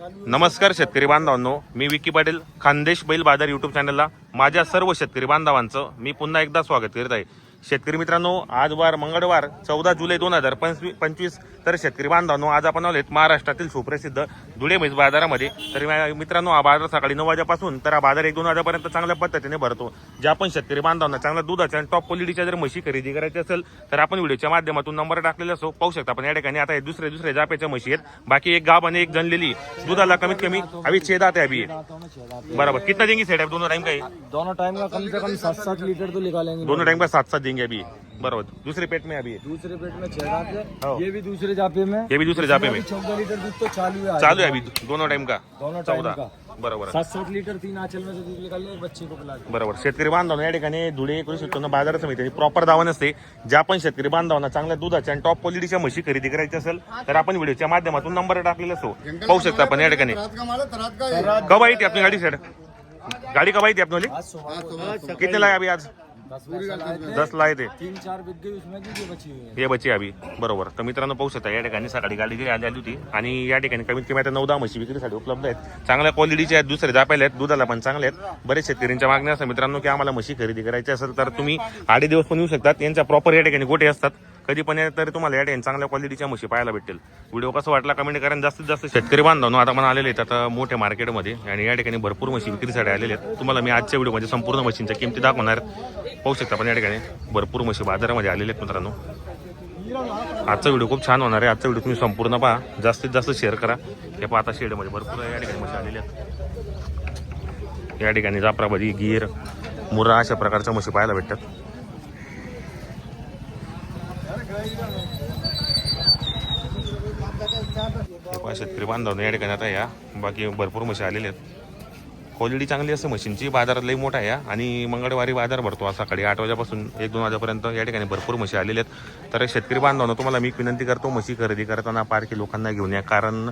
नमस्कार शेतकरी बांधवांनो मी विकी पाटील खानदेश बैल बाजार युट्यूब चॅनलला माझ्या सर्व शेतकरी बांधवांचं मी पुन्हा एकदा स्वागत करीत आहे. शेतकरी मित्रांनो आज वार मंगळवार चौदा जुलै दोन हजार पंचवीस. तर शेतकरी बांधवांनो आज आपण आलोत महाराष्ट्रातील सुप्रसिद्ध धुळे म्हैस बाजारामध्ये. तर मित्रांनो हा बाजार सकाळी नऊ वाजेपासून तर हा बाजार एक दोन वाजेपर्यंत चांगल्या पद्धतीने भरतो. ज्या पण शेतकरी बांधवांना चांगल्या दुधाच्या आणि टॉप क्वालिटीच्या जर म्हशी खरेदी करायची असेल तर आपण व्हिडिओच्या माध्यमातून नंबर टाकलेला असो पाहू शकता आपण. या ठिकाणी आता दुसरे दुसरे जापेच्या म्हशी आहेत. बाकी एक गाब आणि एक जनलेली. दुधाला कमीत कमी अभी छे दाते अभी. बराबर. कितना देंगे सेट दोनों टाइम का है? दोनों टाइम का कम से कम सात सात लीटर तो निकालेंगे. दोनों टाइम का सात सात देंगे अभी। बराबर। दूसरे पेट में अभी। है दूसरे पेट में छह हो. है। ये भी दूसरे जापे में ये भी दूसरे जापे में चौदह लीटर दूध तो चालू है चालू है अभी। दोनों टाइम का। दोनों टाइम चौदह। का। बरोबर। सात सात लीटर तीन आंचल में से दूध निकाल ले बच्चे को बरोबर। शेतकरी बांधवांना या ठिकाणी धुळे कृषी उत्पन्न बाजार समिती प्रॉपर दावा नसते ज्या पण शेतकरी बांधवांना चांगल्या दुधाच्या आणि टॉप क्वालिटीच्या म्हशी खरेदी करायची असेल तर आपण व्हिडिओच्या माध्यमातून नंबर टाकलेला असो पाहू शकता आपण या ठिकाणी कब आई थी अपनी गाड़ी सेट गाड़ी वाली? आज सुबह कितने लाए अभी आज? दस बजे लाए थे। दस लाए थे। तीन चार उसमें ये बची हुई है। हे बच्चे अभी बरोबर. तर मित्रांनो पाहू शकता या ठिकाणी सकाळी गाडी जी आली आली होती. आणि या ठिकाणी कमीत कमी आता नऊ दहा म्हशी विक्रीसाठी उपलब्ध आहेत. चांगल्या क्वालिटीचे आहेत दुसरे जापेले आहेत दुधाला पण चांगले आहेत. बरेच शेतकऱ्यांच्या मागण्या असतात मित्रांनो की आम्हाला म्हशी खरेदी करायची असेल तर तुम्ही आडे दिवस पण येऊ शकतात. यांच्या प्रॉपर या ठिकाणी गोटे असतात. कधी पण या तरी तुम्हाला या ठिकाणी चांगल्या क्वालिटीच्या म्हशी पाहायला भेटेल व्हिडिओ कसा वाटला कमेंट करा जास्तीत जास्त शेतकरी बांधवांनो आता पण आलेले आहेत आता मोठ्या मार्केटमध्ये आणि या ठिकाणी भरपूर म्हशी विक्रीसाठी आलेले आहेत. तुम्हाला मी आजच्या व्हिडिओमध्ये संपूर्ण म्हशींच्या किमती दाखवणार पाहू शकता पण या ठिकाणी भरपूर म्हशी बाजारामध्ये आलेले आहेत मित्रांनो. आजचा व्हिडिओ खूप छान होणार आहे. आजचा व्हिडिओ तुम्ही संपूर्ण पहा. जास्तीत जास्त शेअर करा. हे पहा आता शेडमध्ये भरपूर या ठिकाणी म्हशी आलेल्या आहेत. या ठिकाणी जाफराबादी गिर मुरा अशा प्रकारच्या म्हशी पाहायला भेटतात. शेतकरी बांधव या ठिकाणी आता या. बाकी भरपूर म्हशी आलेल्या आहेत. क्वालिटी चांगली असते मशीनची बाजार लई मोठा आहे आणि मंगळवारी बाजार भरतो सकाळी आठ वाजेपासून एक दोन वाजेपर्यंत या ठिकाणी भरपूर म्हशी आलेल्या आहेत. तर शेतकरी बांधवांना तुम्हाला मी विनंती करतो म्हशी खरेदी करताना पारखी लोकांना घेऊन या. कारण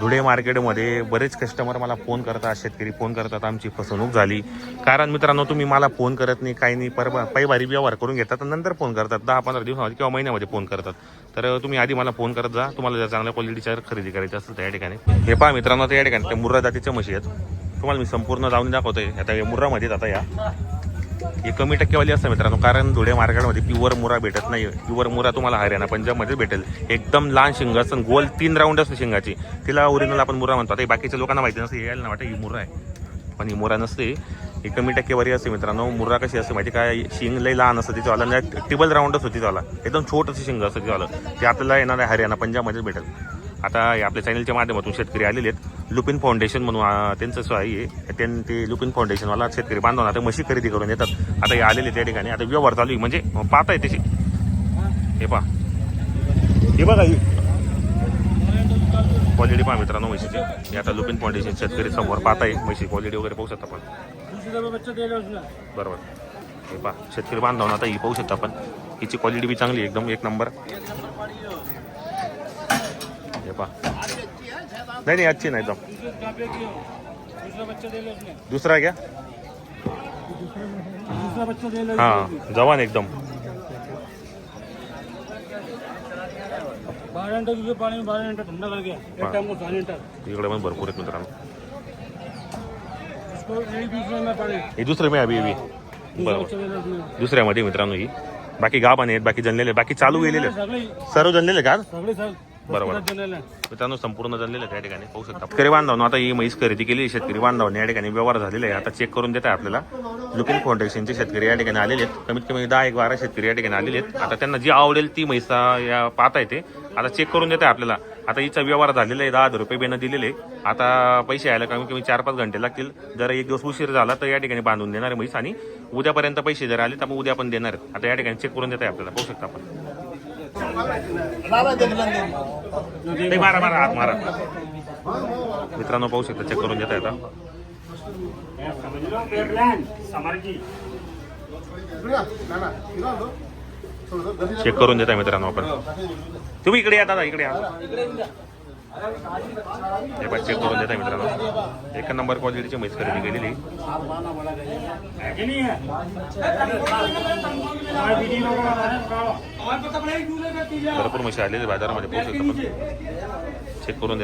धुळे मार्केटमध्ये बरेच कस्टमर मला फोन करतात शेतकरी फोन करतात आमची फसवणूक झाली. कारण मित्रांनो तुम्ही मला फोन करत नाही काही नाही पर पैवारी व्यवहार करून घेतात आणि नंतर फोन करतात. दहा पंधरा दिवसामध्ये किंवा महिन्यामध्ये फोन करतात. तर तुम्ही आधी मला फोन करत जा. तुम्हाला जर चांगल्या क्वालिटीच्या खरेदी करायची असेल त्या ठिकाणी. हे पहा मित्रांनो त्या ठिकाणी त्या मुर्रा जातीच्या म्हशी आहेत. तुम्हाला मी संपूर्ण जाऊन दाखवतोय. आता या मुर्रामध्ये आता या. हे कमी टक्केवाली असतं मित्रांनो कारण धुळे मार्केटमध्ये प्युअर मुरा भेटत नाही प्युअर मुरा तुम्हाला हरियाणा पंजाबमध्ये भेटेल. एकदम लहान शिंग असतं गोल तीन राऊंड असते शिंगाची. तिला ओरिजिनल आपण मुरा म्हणतो. आता हे बाकीच्या लोकांना माहिती नसते यायला ना वाटतं ही मुरा आहे. पण ही मुरा नसते. ही कमी टक्केवारी असते मित्रांनो. मुरा कशी असते माहिती काय? शिंग लई लहान असतं तिच्यावाला टिबल राऊंड असतो तिच्यावाला एकदम छोटंसं शिंग असतं तिच्यावालं ते आपल्याला येणार आहे हरियाणा पंजाबमध्येच भेटेल. आता आपल्या चॅनलच्या माध्यमातून शेतकरी आलेले आहेत. लुपिन फाउंडेशन म्हणून त्यांचं सोय आहे त्यां ते लुपिन फाउंडेशनवाला शेतकरी बांधवांना आता म्हशी खरेदी करून येतात आता हे आलेले त्या ठिकाणी आता व्यवहार चालू आहे. म्हणजे पाहत आहे त्याची हे पहा. हे बघा ही. क्वालिटी पहा मित्रांनो म्हशीची. हे आता लुपिन फाउंडेशन शेतकरी समोर पाहत आहे. म्हशी क्वालिटी वगैरे पाहू शकता आपण. बरोबर. हे पहा. शेतकरी बांधवांना आता ही पाहू शकता आपण. हिची क्वालिटी बी चांगली आहे, एकदम एक नंबर हे पहा. नाही नाही अच्छी नाही एकदम दुसरा क्या हाँ जवान एकदम. इकडे पण भरपूर आहेत मित्रांनो. हे दुसरे मी अभी बरोबर. दुसऱ्यामध्ये मित्रांनो ही. बाकी गाभाने आहेत बाकी जनलेले बाकी चालू गेलेले सर्व जनलेले का बरोबर. मित्रांनो संपूर्ण जनलेले त्या ठिकाणी. पाहू शकता. शेतकरी बांधवांनो आता ही म्हैस खरेदी केली. शेतकरी बांधवांनी या ठिकाणी व्यवहार झालेला आहे. आता चेक करून देत आहे आपल्याला. लुकिंग फाउंडेशनचे शेतकरी या ठिकाणी आलेले आहेत. कमीत कमी दहा एक बारा शेतकरी या ठिकाणी आलेले आहेत. आता त्यांना जी आवडेल ती म्हैस या पाहता येते आता चेक करून देत आहे आपल्याला. आता हिचा व्यवहार झालेला आहे. दहा हजार रुपये बेनं दिलेले. आता पैसे यायला कमीत कमी चार पाच घंटे लागतील. जर एक दिवस उशीर झाला तर या ठिकाणी बांधून देणार आहे म्हैस. आणि उद्यापर्यंत पैसे जर आले तर मग उद्या पण देणार. आता या ठिकाणी चेक करून देत आहे आपल्याला. पाहू शकता आपण. ते मारा मारा हात मारा. मित्रांनो पाहू शकता चेक करून देता आता. चेक करून देताय मित्रांनो आपण. तुम्ही इकडे या दादा इकडे या. हे पण चेक करून देताय मित्रांनो. एक नंबर क्वालिटीची म्हैस खरेदी केलेली. भरपूर म्हशी आलेली बाजारामध्ये पोहोचू शकता चेक करून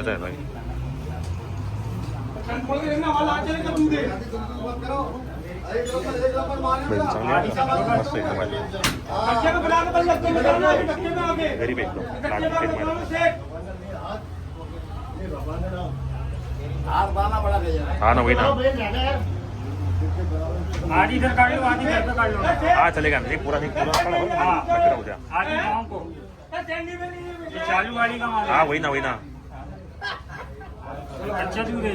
एकदम बैल. गरीब एकदम लागली एक बैल. हा ना वही ना आधी इधर काट लो आधी घर पे काट लो हा चलेगा ना एक पूरा एक पूरा खड़ा हो हाँ। बाकी राहू द्या आधी गाँव को ये चालू गाड़ी का माल हा है वही ना वही ना अच्छा दूध है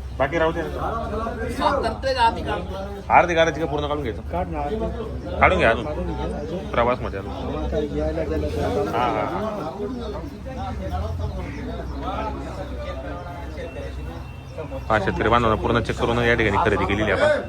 बाकी राहू द्या अर्धी काढायची का पूर्ण काढून घ्यायचं? काढून घ्या अजून. प्रवासमध्ये अजून. हा हा हा. शेतकरी बांधवांना पूर्ण चेक करून या ठिकाणी खरेदी केलेली आपण.